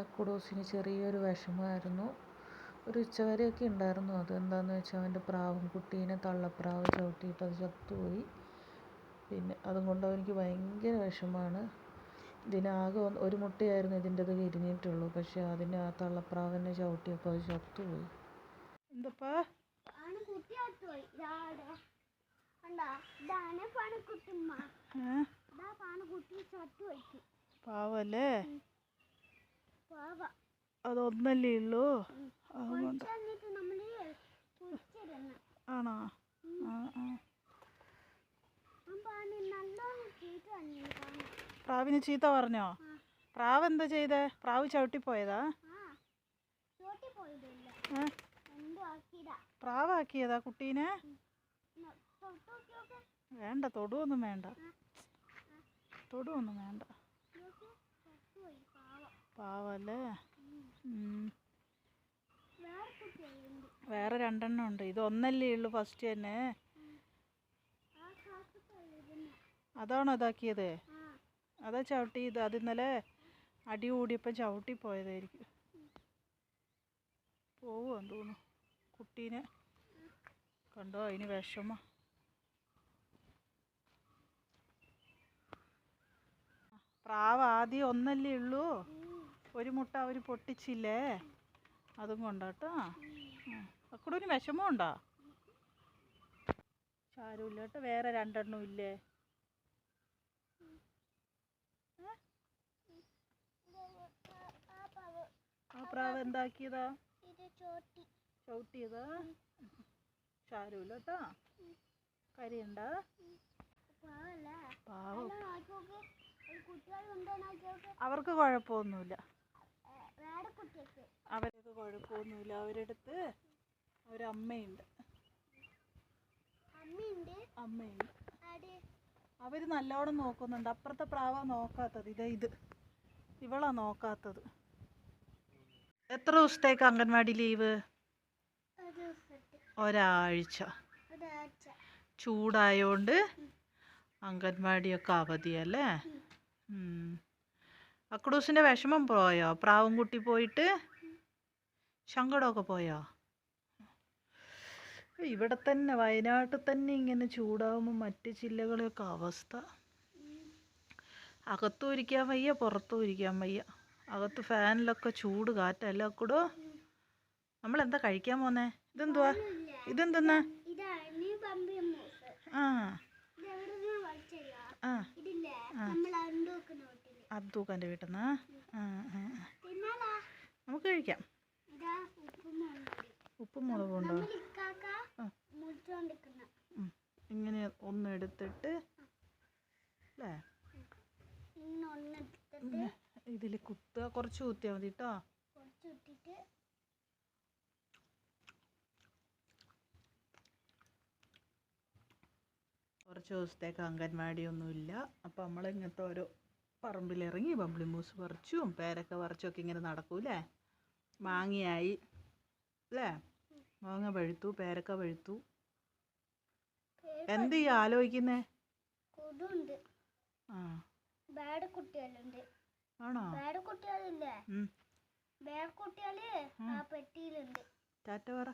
അക്കുഡോസിന് ചെറിയൊരു വിഷമമായിരുന്നു. ഒരു ഉച്ചവരെയൊക്കെ ഉണ്ടായിരുന്നു. അത് എന്താണെന്ന് വെച്ചാൽ അവന്റെ പ്രാവും കുട്ടീനെ തള്ളപ്രാവ് ചവിട്ടിയിട്ട് അത് ചത്തുപോയി. പിന്നെ അതും കൊണ്ട് അവനിക്ക് ഭയങ്കര വിഷമമാണ്. ഇതിനാകെ ഒരു മുട്ടയായിരുന്നു ഇതിന്റെത് വിരിഞ്ഞിട്ടുള്ളൂ. പക്ഷേ അതിനെ ആ തള്ളപ്രാവിനെ ചവിട്ടിയപ്പോൾ അത് ചത്തുപോയി. എന്തപ്പാ? പാവല്ലേ? പാവ അതൊന്നല്ലേ ഉള്ളൂ? അതുകൊണ്ട് ആണോ? ആ ആ. പ്രാവിന് ചീത്ത പറഞ്ഞോ? പ്രാവ് എന്താ ചെയ്തേ? പ്രാവ് ചവിട്ടിപ്പോയതാ? പ്രാവാക്കിയതാ കുട്ടീനെ? വേണ്ട തൊടുവൊന്നും വേണ്ട. തൊടുവൊന്നും വേണ്ട. പാവല്ലേ? വേറെ രണ്ടെണ്ണം ഉണ്ട്. ഇത് ഒന്നല്ലേ ഉള്ളു ഫസ്റ്റ് തന്നെ. അതാണോ ഇതാക്കിയത്? അതാ ചവിട്ടി ഇത് അത് ഇന്നലെ അടി കൂടിയപ്പം ചവിട്ടി പോയതായിരിക്കും. പോവുമെന്ന് തോന്നുന്നു. കുട്ടീനെ കണ്ടോ? അതിന് വിഷമ. പ്രാവ് ആദ്യം ഒന്നല്ലേ ഉള്ളൂ? ഒരു മുട്ട അവർ പൊട്ടിച്ചില്ലേ? അതും കൊണ്ടാട്ടോ അക്കൂടെ ഒരു വിഷമമുണ്ടോ ആരുമില്ല കേട്ടോ വേറെ രണ്ടെണ്ണം ഇല്ലേ? ആ പ്രാവ് എന്താക്കിയതാ? ചവിട്ടിയതാ? സാരമില്ല കേട്ടോ കരിയണ്ട? പാവം. അവർക്ക് കുഴപ്പമൊന്നുമില്ല. അവർക്ക് കുഴപ്പമൊന്നുമില്ല അവരെടുത്ത് ഒരമ്മയുണ്ട് അമ്മയുണ്ട്. അവർ അവർ നല്ലോണം നോക്കുന്നുണ്ട്. അപ്പുറത്തെ പ്രാവ നോക്കാത്തത്. ഇതാ ഇത്. ഇവളാ നോക്കാത്തത്. എത്ര ദിവസത്തേക്ക് അംഗൻവാടി ലീവ്? ഒരാഴ്ച. ചൂടായോണ്ട് അംഗൻവാടിയൊക്കെ അവധിയല്ലേ? ഉം. അക്കുഡൂസിന്റെ വിഷമം പോയോ? പ്രാവും കുട്ടി പോയിട്ട് സങ്കടമൊക്കെ പോയോ? ഇവിടെ തന്നെ വയനാട്ടിൽ തന്നെ ഇങ്ങനെ ചൂടാവുമ്പോൾ മറ്റ് ജില്ലകളെയൊക്കെ അവസ്ഥ. അകത്തും ഇരിക്കാൻ വയ്യ പുറത്തും ഇരിക്കാൻ വയ്യ. അകത്ത് ഫാനിലൊക്കെ ചൂട് കാറ്റല്ല. കൂടോ നമ്മളെന്താ കഴിക്കാൻ പോന്നേ? ഇതെന്തുവാ? ഇതെന്തെന്നാ? ആ ഇത് എവിടെ നിന്ന് വലിച്ചല്ല ആ ഇതില്ലേ നമ്മൾ അണ്ടു വെക്കുന്ന വീട്ടിൽ അബ്ദൂഖാന്റെ വീട്ടിൽ നിന്നാ നമുക്ക് കഴിക്കാം. ഉപ്പും മുളകും ഉണ്ടോ. ഇങ്ങനെ ഒന്ന് എടുത്തിട്ട് അല്ലേ ഇതിൽ കുത്തുക. കുറച്ച് കുത്തിയാൽ മതി കേട്ടോ കുറച്ച് ദിവസത്തേക്ക് അംഗൻവാടിയൊന്നുമില്ല. അപ്പോൾ നമ്മൾ ഇങ്ങനത്തെ ഓരോ പറമ്പിലിറങ്ങി ബംബിളിമൂസ് പറിച്ചും പേരക്ക പറിച്ചും ഇങ്ങനെ നടക്കൂലേ മാങ്ങയായി അല്ലേ? മാങ്ങ പഴുത്തു പേരക്ക പഴുത്തു. എന്ത് ഈ ആലോചിക്കുന്നേ? ആണോ? കുട്ടികളില്ലേ? കുട്ടികൾ ആ പെട്ടിയിലുണ്ട്. ടാറ്റ പറ.